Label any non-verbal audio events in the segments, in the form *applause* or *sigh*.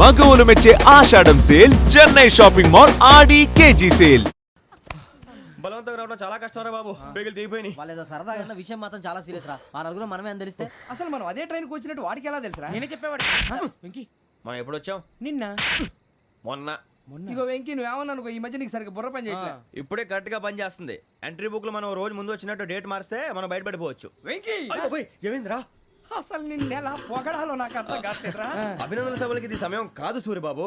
మగవులు మెచ్చే Ashadham sale Chennai shopping mall Aadi KG sale. బలవంతంగా రావడం చాలా కష్టం రా బాబు. బేగులు దిగిపోయినాయి. వాళ్ళేదో సరదాగా విషయం మాత్రం చాలా సీరియస్ రా. ఆ నలుగురు మనమే అని తెలిస్తే? అసలు మనం అదే ట్రైన్కి వచ్చినట్టు వాడికి ఎలా తెలుసురా? నేనే చెప్పేవాడు వెంకీ. మనం ఎప్పుడు వచ్చాం? నిన్న. మొన్న. ఇగో వెంకీ నువ్వేమన్నా అనుకో ఈ మధ్య నీకు సరిగ్గా బుర్ర పని చేయట్లే. ఇప్పుడే కరెక్ట్గా పని చేస్తుంది. ఎంట్రీ బుక్లో మనం రోజు ముందు వచ్చినట్టు డేట్ మారిస్తే మనం బయటపడిపోవచ్చు. వెంకీ! అయ్యో, పోయ్, ఏమైందిరా? అసలు నిన్న ఎలా పొగడాలో నాకు అర్థం కావట్లేదురా అభినందన సభలకి ఇది సమయం కాదు సూర్యబాబు.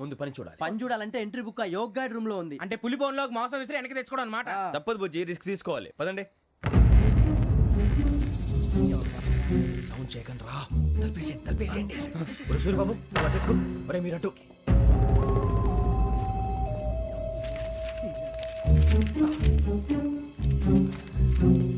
ముందు పని చూడాలి. పని చూడాలంటే ఎంట్రీ బుక్ ఆ యోగ్ గైడ్ రూమ్లో ఉంది. అంటే పులి బోన్లోకి మాంసం విసిరి వెనక్కి తెచ్చుకోవడం అనమాట తప్పదు బుజ్జి రిస్క్ తీసుకోవాలి. పదండి. సౌండ్ చేయకండి రా. తలపేసేయండి తలపేసేయండి. సూర్యబాబు. ఒరే అటు ఒరే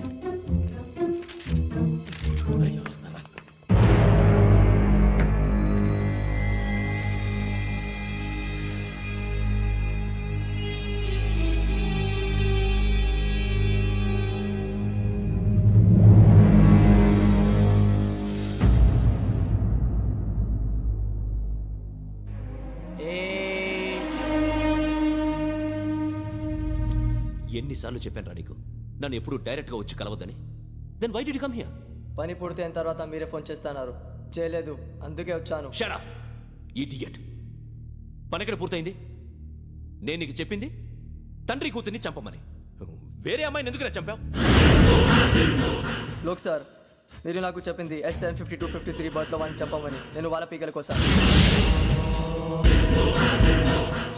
ఎన్నిసార్లు చెప్పాను నీకు. నన్ను ఎప్పుడు డైరెక్ట్గా వచ్చి కలవద్దని. Then why did come here పని పూర్తయిన తర్వాత మీరే ఫోన్ చేస్తున్నారు. చేయలేదు. అందుకే వచ్చాను. షరా ఇడియట్ పని ఎక్కడ పూర్తయింది? నేను నీకు చెప్పింది తండ్రి కూతుర్ని చంపమని. వేరే అమ్మాయిని ఎందుకు చంపావు? లోక్ సార్ మీరు నాకు చెప్పింది SN fifty two fifty three బర్త్లో వాడిని చెప్పమని నేను వాళ్ళ పీకల కోసం.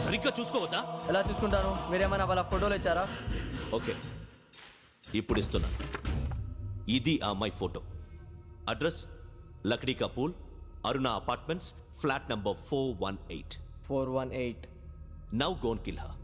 సరిగ్గా చూసుకోవద్దా? ఎలా చూసుకుంటాను? మీరేమైనా వాళ్ళ ఫోటోలు ఇచ్చారా? ఓకే. ఇప్పుడు ఇస్తున్నా. ఇది ఆ అమ్మాయి photo. Address? Lakdikapul Aruna apartments flat number four one eight. Four one eight. Now gonna kill her.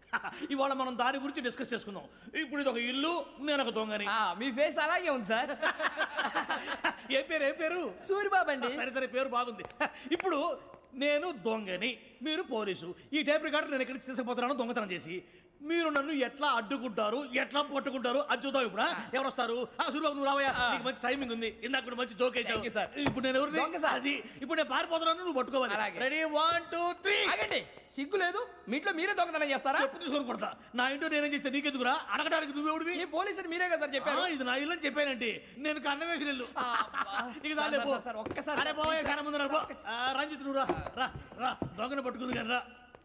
*laughs* ఇవాళ మనం దాని గురించి డిస్కస్ చేసుకుందాం. ఇప్పుడు ఇది ఒక ఇల్లు నేను ఒక దొంగని. ఆ, మీ ఫేస్ అలాగే ఉంది సార్. *laughs* ఏ పేరు ఏ పేరు? సూరిబాబు అండి. సరే సరే పేరు బాగుంది. *laughs* ఇప్పుడు నేను దొంగని మీరు పోలీసు. ఈ టైప్ రికార్డు నేను ఎక్కడికి తీసుకుపోతున్నాను దొంగతనం చేసి మీరు నన్ను ఎట్లా అడ్డుకుంటారు ఎట్లా పట్టుకుంటారు? అది చూద్దాం ఇప్పుడు? ఎవరు వస్తారు? ఆ సూర్యబాబు నువ్వు రావయ్యా. నీకు మంచి టైమింగ్ ఉంది. ఇందాక కూడా మంచి జోక్ sir. ఇప్పుడు నేను ఎవరు. అది. ఇప్పుడు నేను పారిపోతున్నాను నువ్వు పట్టుకోవాలి. రెడీ వన్ టూ త్రీ ఆగండి. సిగ్గు లేదు. మీ ఇంట్లో మీరే దొంగతనం చేస్తారా? చెప్పు తీసుకొని కొడతా. నా ఇంటో నేనేం చేస్తే నీకెందుకురా? అడగడానికి నువ్వెవడివి ఈ పోలీసులు మీరే కదా సార్ చెప్పారు. ఇది నా ఇల్లు అని చెప్పానంటే నేను కన్నవేసిన ఇల్లు. ఇక సార్. సార్, సార్, ఒక్కసారి అరే సార్, బాబాయ్ కన్న ముందు రంజిత్ నువ్వు రా. రా రా. దొంగను పట్టుకుంది కానీ రా.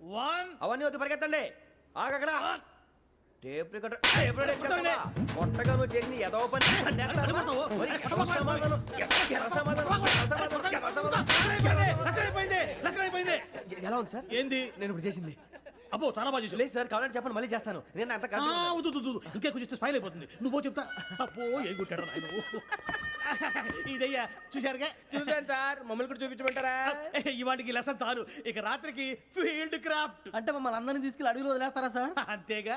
వన్ అవన్నీ వద్దు పరిగెత్తండి ఆగక్కడ టేప్ రికార్డర్ టేప్ రికార్డర్. కొట్టగా నువ్వు చేసిన ఎదవ పని ఎలా ఉంది సార్ ఏంది నేను ఇప్పుడు చేసింది అబ్బో చాలా బాగా చేసావు లేదు సార్ కావాలంటే చెప్పండి మళ్ళీ చేస్తాను. నేను అంత ఆ, కాదు వద్దు వద్దు, వద్దు ఇంకే కొంచెం స్మైల్ అయిపోతుంది. నువ్వు చెప్తా. అబ్బో ఏ కొట్టాడు నాయన. ఇదయ్యా చూశారుగా? చూసాను సార్. మమ్మల్ని కూడా చూపించమంటారా? ఇవాటికి లెసన్ చాలు. ఇక రాత్రికి ఫీల్డ్ క్రాఫ్ట్. అంటే మమ్మల్ని అందరినీ తీసుకెళ్ళి అడుగులో వదిలేస్తారా సార్? అంతేగా?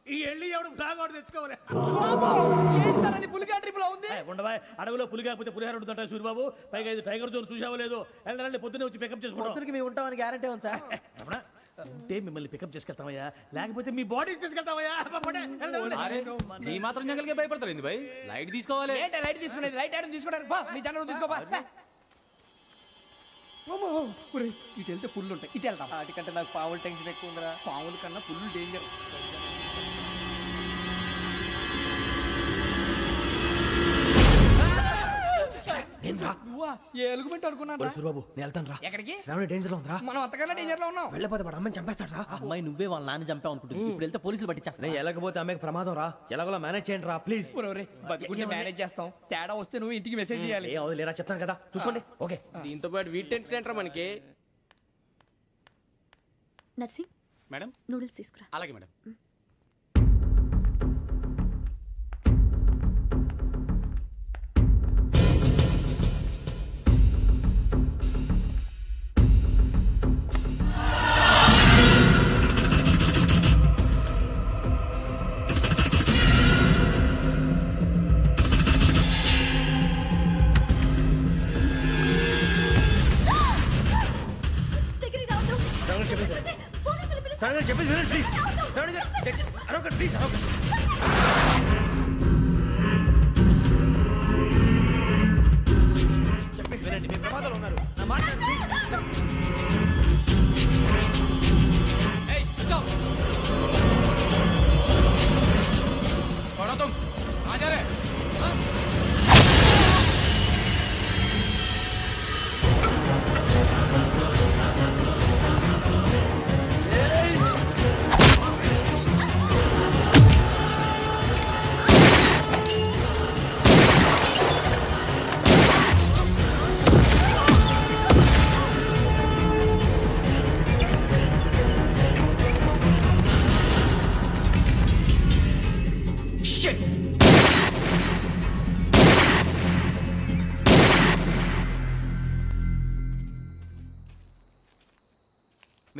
ఈ వెళ్ళి ఎవడు ఒకటి తెచ్చుకోవాలి? ఏంటి సార్ అది పులిగా ట్రిప్లో ఉంది ఉండవా? అడవిలో పులి కాకపోతే పులిహార ఉంటుంట సూరిబాబు. పైగా ఇది టైగర్ జోన్ చూసావో లేదో? వెళ్ళండి పొద్దున్నే వచ్చి పికప్ చేసుకుంటాం పొద్దునకి మేము ఉంటామని గ్యారంటీ ఉంది సార్. రమణ, ఉంటే మిమ్మల్ని పికప్ చేసుకెళ్తామయ్యా. లేకపోతే మీ బాడీ తీసుకెళ్తామయ్యా. వెళ్ళండి. ఈ మాత్రం జంగల్కే భయపడతారు భయ్? లైట్ తీసుకోవాలి. ఏంటి లైట్ తీసుకునేది? లైట్ ఆడని తీసుకోవడానికి బా నీ జనం తీసుకోబా ఇటు వెళ్తే పుల్లు ఉంటాయి ఇటు వెళ్తాం వాటికంటే నాకు పావులు టెన్షన్ ఎక్కువ ఉందిరా. పాముల కన్నా పుల్లు డేంజర్ నువ్వా ఏ ఎలుగుబెట్టి అనుకున్నాను సూరిబాబు నేను వెళ్తాను రా. ఎక్కడికి? శ్రావణి డేంజర్లో ఉందిరా. మనం అంతకన్నా డేంజర్లో ఉన్నాం. వెళ్ళపోతే వాడు అమ్మని చంపేస్తాడు రా. అమ్మాయి నువ్వే వాళ్ళ నాన్న చంపావు అనుకుంటుంది. ఇప్పుడు వెళ్తే పోలీసులు పట్టించేస్తా నేను వెళ్ళకపోతే అమ్మకి ప్రమాదం రా. ఎలాగోలా మేనేజ్ చేయండి రా ప్లీజ్ ఒరే బతుకుంటే మేనేజ్ చేస్తాం. తేడా వస్తే నువ్వు ఇంటికి మెసేజ్ చేయాలి. ఏ అవదు లేరా చెప్తాను కదా. చూసుకోండి. ఓకే. దీంతో పాటు వీటి టెంట్ అంటారా మనకి. నర్సి మేడం? నూడిల్స్ తీసుకురా. అలాగే మేడం. 撑住。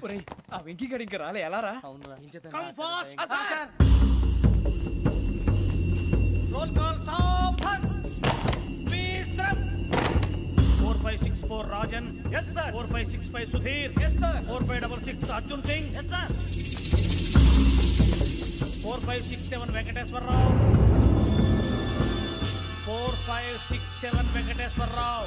ఇన్ ఒరే ఆ వెంకీ గడి ఇంకా రాలే ఎలా రా? ఫాస్ట్ రోల్ కాల్ సావధాన్ విశ్రమ్ 4564 Rajan. Yes sir. 4565 Sudheer. Yes sir. 4566 Arjun Singh. Yes sir. 4567 Venkateswara Rao. 4567 Venkateswara Rao.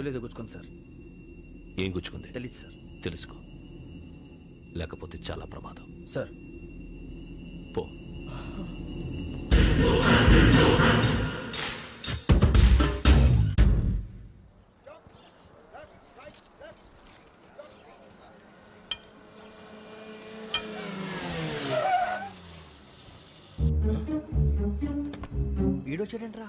అడుగులేదు గుచ్చుకోండి సార్. ఏం గుచ్చుకుంది? తెలీదు సార్. తెలుసుకో. లేకపోతే చాలా ప్రమాదం. సార్. పో. ఈడొచ్చాడంట్రా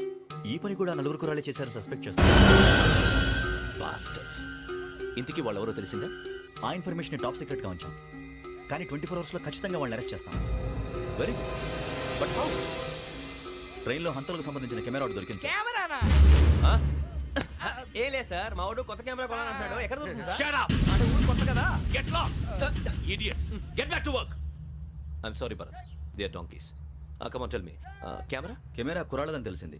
ఈ పని కూడా నలుగురు కురాలే చేశారు సస్పెక్ట్ చేస్తారు బాస్టర్స్ ఇంతకీ వాళ్ళెవరో తెలిసిందా ఆ ఇన్ఫర్మేషన్ టాప్ సీక్రెట్గా ఉంచాం కానీ ట్వంటీ ఫోర్ అవర్స్లో ఖచ్చితంగా వాళ్ళని అరెస్ట్ చేస్తాం వెరీ బట్ హౌ ట్రైన్లో హంతలకు సంబంధించిన కెమెరా ఒకటి దొరికింది సార్. కెమెరానా ఏ లే సార్ మా వాడు కొత్త కెమెరా కొనాలంటున్నాడు ఎక్కడ దొరుకుతుంది సార్ Shut up! అంటే ఊరు కొత్త కదా lost! Idiots! Get back to work! I'm sorry, Bharat. They are donkeys. Uh, come on, tell me. Uh, camera? Camera కురాలదని తెలిసింది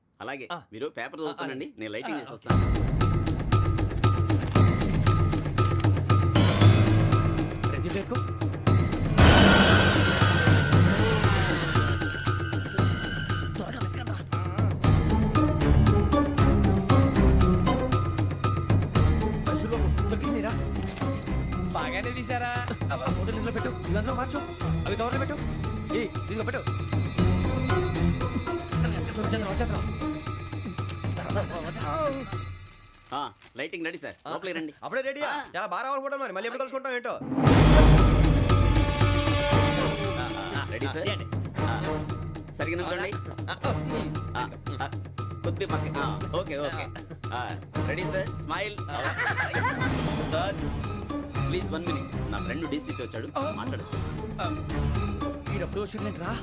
అలాగే. మీరు పేపర్ చదువుతానండి. నేను లైటింగ్ చేసి. వస్తాను. బాగానే తీసారా ఫోటోలు ఇందులో పెట్టు. ఇవి అందులో మార్చు. అవి కవర్లో పెట్టు. ఏ ఇదిగో పెట్టు. వచ్చేద్దాం, వచ్చేద్దాం. Lighting ready sir. లోపలికి రండి. అప్పుడే రెడీ. చాలా బాగా రావాలి ఫోటో మరి. మళ్ళీ ఎప్పుడు కలుసుకుంటాం ఏంటో? Ready sir. ఆ, ఆ, కొద్ది పక్క okay okay. Ready sir. Smile. Please one minute. నా ఫ్రెండ్ డీసీకి వచ్చాడు. మాట్లాడచ్చు ఈడప్పుడు వచ్చిందంటరా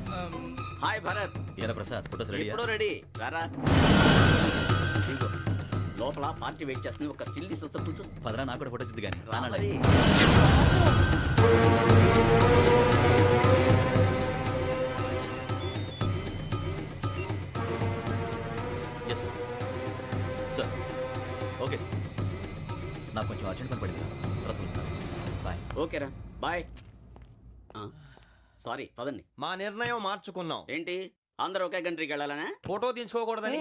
హాయ్ భరత్. ఇలా ప్రసాద్ ఫోటోస్ రెడీ ఎప్పుడో రెడీ. రారా. ఇదిగో, లోపల పార్టీ వెయిట్ చేస్తుంది. ఒక స్టిల్ తీసి వస్తే కూర్చో. పదరా నాకు కూడా ఫోటో తిద్దు కానీ. Yes sir sir okay sir నాకు కొంచెం అర్జెంట్ పని పడింది తర్వాత పిలుస్తాను. బాయ్ ఓకేరా. బాయ్ సారీ పదండి. మా నిర్ణయం మార్చుకున్నాం. ఏంటి? అందరూ ఒకే కంట్రీకి వెళ్ళాలనే? ఫోటో తీసుకోకూడదని.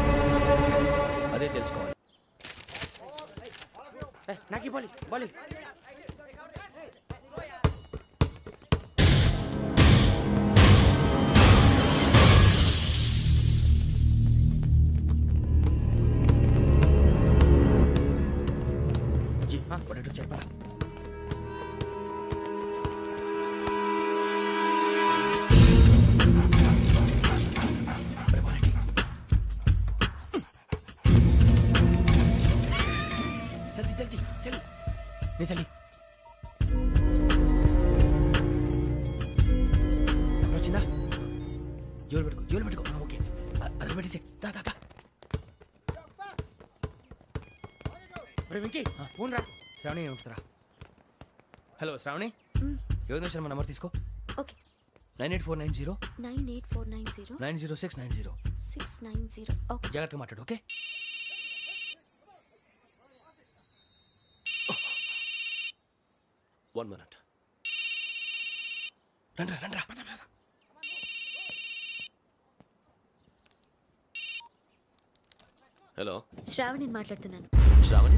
అదే తెలుసుకోవాలి. నాకు బాలి బాలి శ్రావణి ఉంటుందిరా హలో శ్రావణి? మ్, యోగేంద్ర శర్మ నంబర్ తీసుకో? Okay. Nine eight four nine zero? Nine eight four nine zero? Nine zero six nine zero? Six nine zero. Okay. జాగ్రత్తగా మాట్లాడు ఓకే? వన్ మినిట్ రండ్రా రండ్రా. హలో శ్రావణిని మాట్లాడుతున్నాను. శ్రావణి?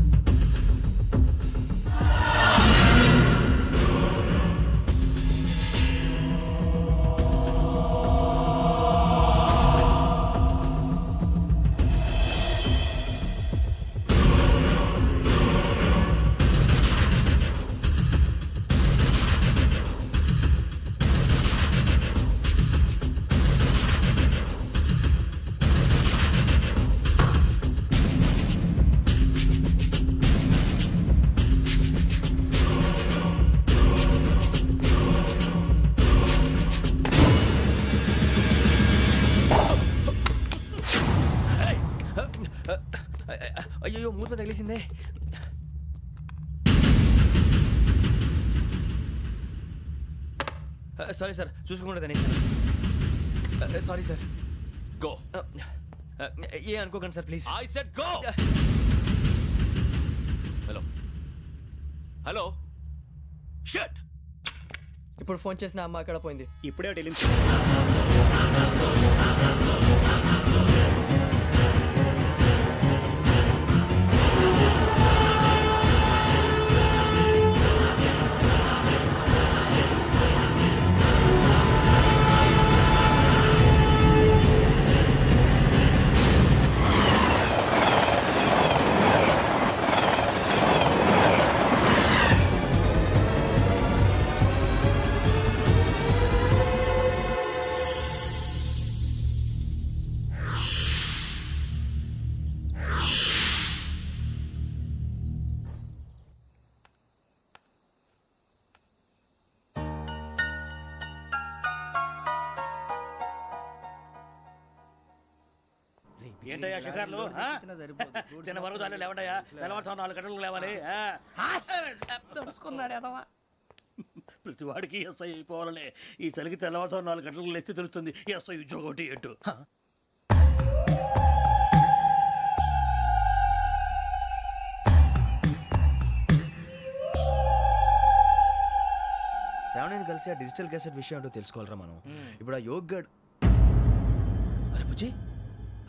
సారీ సార్ చూసుకోకుండా తినేసాను. Sorry sir. గో ఏ అనుకోకండి sir please. I said go hello hello shut ఇప్పుడు ఫోన్ చేసిన అమ్మ అక్కడ పోయింది. ఇప్పుడే వెళ్ళింది షికార్లు ఆ? *laughs* తిన్న వరకు చాలు లేవండయ్యా తెల్లవారుతో నాలుగు గంటలకు లేవాలి ఆ? ప్రతి వాడికి ఎస్ఐ అయిపోవాలనే ఈ చలికి తెల్లవారుతో నాలుగు గంటలకు లేస్తే తెలుస్తుంది ఎస్ఐ ఉద్యోగం ఒకటి ఎటు. శ్రావణిని కలిసి ఆ డిజిటల్ క్యాసెట్ విషయం ఏంటో తెలుసుకోవాలరా మనం. ఇప్పుడు ఆ యోగ్ గడ్ అరే బుజ్జి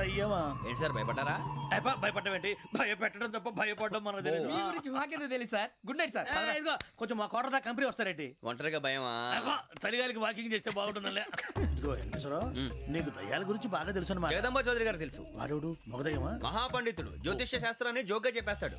అయ్యమా ఏంటి సార్ భయపడ్డారా? భయపడడం ఏంటి భయపెట్టడం తప్ప భయపడడం మనకు తెలియదు మీ గురించి మాకేదో తెలుసు సార్. Good night sir. ఏ, ఇదిగో కొంచెం మా కోట దాకా కంపెనీ వస్తారేంటి? ఒంటరిగా భయమా? అబ్బా, చలిగాలికి వాకింగ్ చేస్తే బాగుంటుందిలే. ఇదిగో వెంకటేశ్వరరావు నీకు దయ్యాల గురించి బాగా తెలుసు అనమాట జగదంబ చౌదరి గారు తెలుసు. వాడు మగదయ్యమా మహాపండితుడు జ్యోతిష్య శాస్త్రాన్ని జోగ్గా చెప్పేస్తాడు.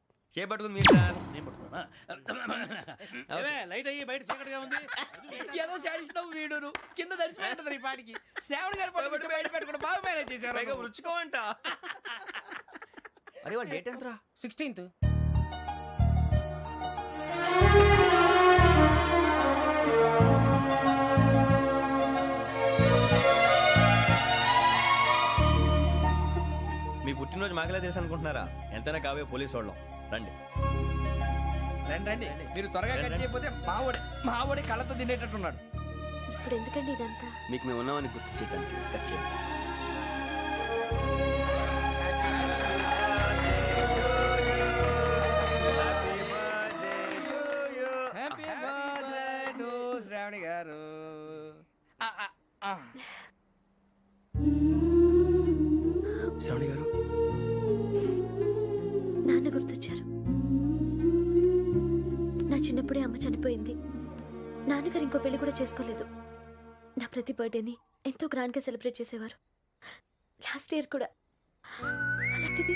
చేపట్టుకుంది మీరు సార్. నేను పట్టుకున్నా ఏమే, లైట్ అయ్యి బయట చీకటిగా ఉంది. ఏదో శాడిస్తున్నావు వీడును. కింద దర్శనం ఈ పాటికి. శ్రావణ్ గారు బయట పెట్టుకుంటే బాగా మేనేజ్ పైగా చేశారు రుచుకోవంట. అరే వాళ్ళు డేట్ ఎంతరా? సిక్స్టీన్త్. పుట్టినరోజు మాకలే తెలుసు అనుకుంటున్నారా? ఎంతైనా కావే పోలీసు వాళ్ళం. రండి. రండి రండి. మీరు త్వరగా కట్ చేయకపోతే మావడి మావడి కళ్ళతో తినేటట్టున్నాడు. ఇప్పుడు ఎందుకండి ఇదంతా? మీకు మేము ఉన్నామని గుర్తు చేయడానికి కట్ చేయండి. ఇంకో పెళ్ళి కూడా చేసుకోలేదు. నా ప్రతి బర్త్డేని ఎంతో గ్రాండ్గా సెలబ్రేట్ చేసేవారు. లాస్ట్ ఇయర్ కూడా. అలాంటిది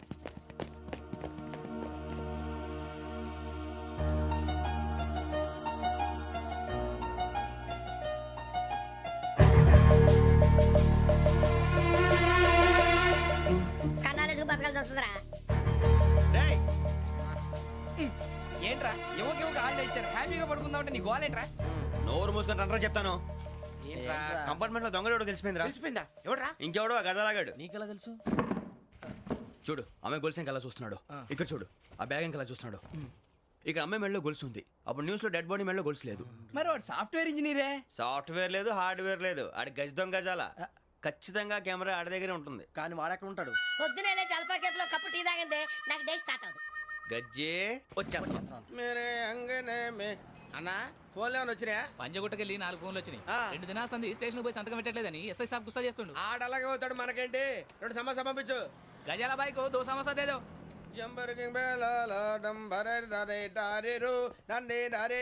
వస్తుందిరా. రేయ్, ఏంట్రా? యువక యువక హాలిడే ఇచ్చారు? హ్యాపీగా పడుకుందామంటే నీ గోల్ ఏంట్రా? నోరు మూసుకొని రండ్రా చెప్తాను. ఏంట్రా? కంపార్ట్మెంట్లో దొంగడు తెలిసిపోయిందిరా. తెలిసిపోయిందా? ఎవడ్రా? ఇంకెవడో గదలాగాడు నీకెలా తెలుసు? చూడు ఆమె గొలుసు ఇంకలా చూస్తున్నాడు. ఇక్కడ చూడు ఆ బ్యాగ్ ఇంకలా చూస్తున్నాడు. ఇక్కడ అమ్మాయి మెడలో గొలుసు ఉంది. అప్పుడు న్యూస్లో డెడ్ బాడీ మెడలో గొలుసు లేదు. మరి వాడు సాఫ్ట్వేర్ ఇంజనీరే? సాఫ్ట్వేర్ లేదు హార్డ్వేర్ లేదు. ఆడి గజ దొంగ గజాల. ఖచ్చితంగా కెమెరా ఆడి దగ్గరే ఉంటుంది. కానీ వాడెక్కడ ఉంటాడు? పొద్దునే లేచి అల్పా కేఫ్లో కప్పు టీ తాగిందే నాకు డే స్టార్ట్ అవుతుంది గజ్జే వచ్చా. మీరే అంగనే మే. అన్నా? ఫోన్లో ఏమైనా వచ్చినాయా? పంజగుట్టకెళ్ళి నాలుగు ఫోన్లు వచ్చినాయి. ఆ. రెండు దినాల సంది స్టేషన్ పోయి సంతకం పెట్టలేదని ఎస్ఐ సాబ్ గుస్తా చేస్తుండు. ఆడలాగే పోతాడు మనకేంటి? రెండు సమస్య పంపించు. గజాల బైక్ దో సమస్య దేదో. జంబరకింగ్ బేలాల డంబరే డరే డారిరు నందే డరే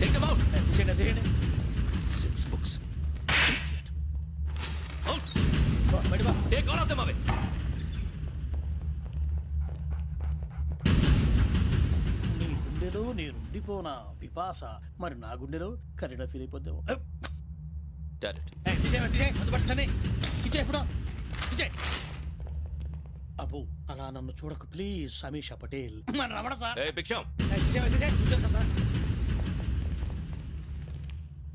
take out తీసేయండి తీసేయండి సిక్స్ బుక్స్ అవుట్ బయట. Take all of them away నీ గుండెలో నేను ఉండిపోనా? పిపాస. మరి నా గుండెలో కరీడా ఫీల్ అయిపోద్దాము. అబ్బో అలా నన్ను చూడకు. ప్లీజ్ సమీషా పటేల్. మన రమణ సార్.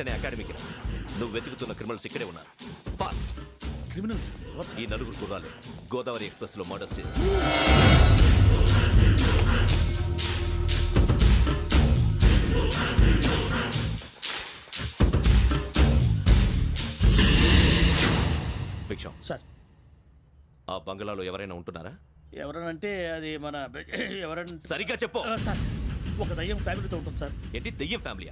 వెంటనే అకాడమీకి రా. నువ్వు వెతుకుతున్న క్రిమినల్స్ ఇక్కడే ఉన్నారు. Fast criminals? ఈ నలుగురు కుర్రాలు గోదావరి ఎక్స్ప్రెస్లో మర్డర్స్ చేసి భిక్షం. సార్. ఆ బంగ్లాలో ఎవరైనా ఉంటున్నారా? ఎవరనంటే అది మన *clears throat* ఎవరంటే సరిగ్గా చెప్పు. సార్. ఒక దయ్యం ఫ్యామిలీతో ఉంటుంది సార్. ఏంటి? దెయ్యం ఫ్యామిలీ.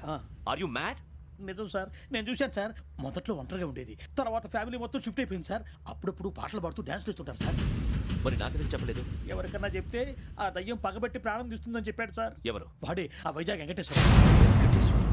ఆర్ యు మ్యాడ్ నిజం సార్ నేను చూశాను సార్. మొదట్లో ఒంటరిగా ఉండేది. తర్వాత ఫ్యామిలీ మొత్తం షిఫ్ట్ అయిపోయింది సార్. అప్పుడప్పుడు పాటలు పాడుతూ డ్యాన్స్ చేస్తుంటారు సార్. మరి నాకెందుకు చెప్పలేదు? ఎవరికన్నా చెప్తే ఆ దయ్యం పగబెట్టి ప్రాణం తీస్తుందని చెప్పాడు సార్. ఎవరు? వాడే ఆ వైజాగ్ వెంకటేశ్వర.